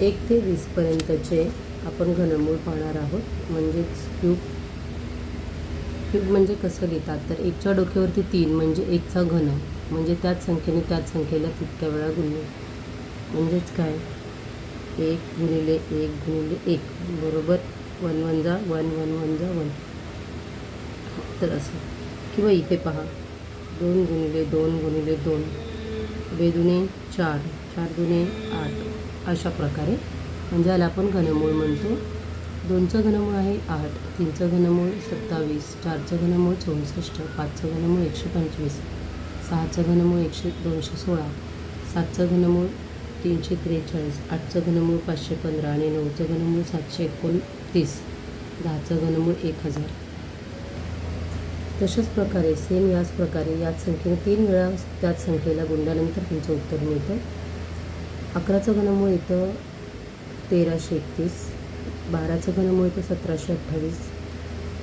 एक ते वीसपर्यंतचे आपण घनमूळ पाहणार आहोत. म्हणजेच क्यूब क्यूब म्हणजे कसं लिहितात? तर एकच्या डोक्यावरती तीन म्हणजे एकचा घन. म्हणजे त्याच संख्येने त्याच संख्येला तितक्या वेळा गुणले. म्हणजेच काय? एक गुणिले एक गुणिले एक. बरोबर? वन वन जा वन वन वन जा वन. तर असं. किंवा इथे पहा. दोन गुणिले दोन गुणिले दोन. बेदुने चार. चार दुने आठ. अशा प्रकारे. म्हणजे याला आपण घनमूळ म्हणतो. दोनचं घनमूळ आहे आठ तीनचं घनमूळ सत्तावीस चारचं घनमूळ चौसष्ट पाचचं घनमूळ एकशे पंचवीस सहाचं घनमूळ एकशे दोनशे सोळा सातचं घनमूळ तीनशे त्रेचाळीस आठचं घनमूळ पाचशे पंधरा आणि नऊचं घनमूळ सातशे एकोणतीस दहाचं घनमूळ एक हजार. तशाच प्रकारे सेम याच प्रकारे याच संख्येने तीन वेळा त्याच संख्येला गुंडानंतर तुमचं उत्तर मिळतं. अकराचं घनमूळ येतं तेराशे एकतीस बाराचं घनमूळ येतं सतराशे अठ्ठावीस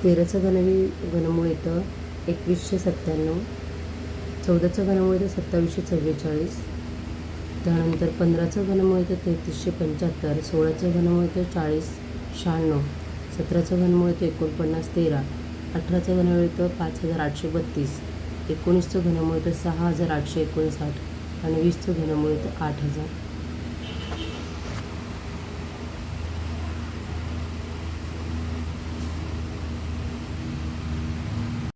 तेराचं घनवी घनमूळ येतं एकवीसशे सत्त्याण्णव चौदाचं घनमूळ येतं सत्तावीसशे चव्वेचाळीस त्यानंतर पंधराचं घनमूळ येतं तेहतीसशे पंच्याहत्तर सोळाचं घनमूळ येतं चाळीस शहाण्णव सतराचं घनमूळ येतं एकोणपन्नास तेरा अठराचं घनमूळ येतं पाच हजार आठशे बत्तीस एकोणीसचं घनमूळ येतं सहा हजार आठशे एकोणसाठ आणि वीसचं घनमूळ येतं आठ हजार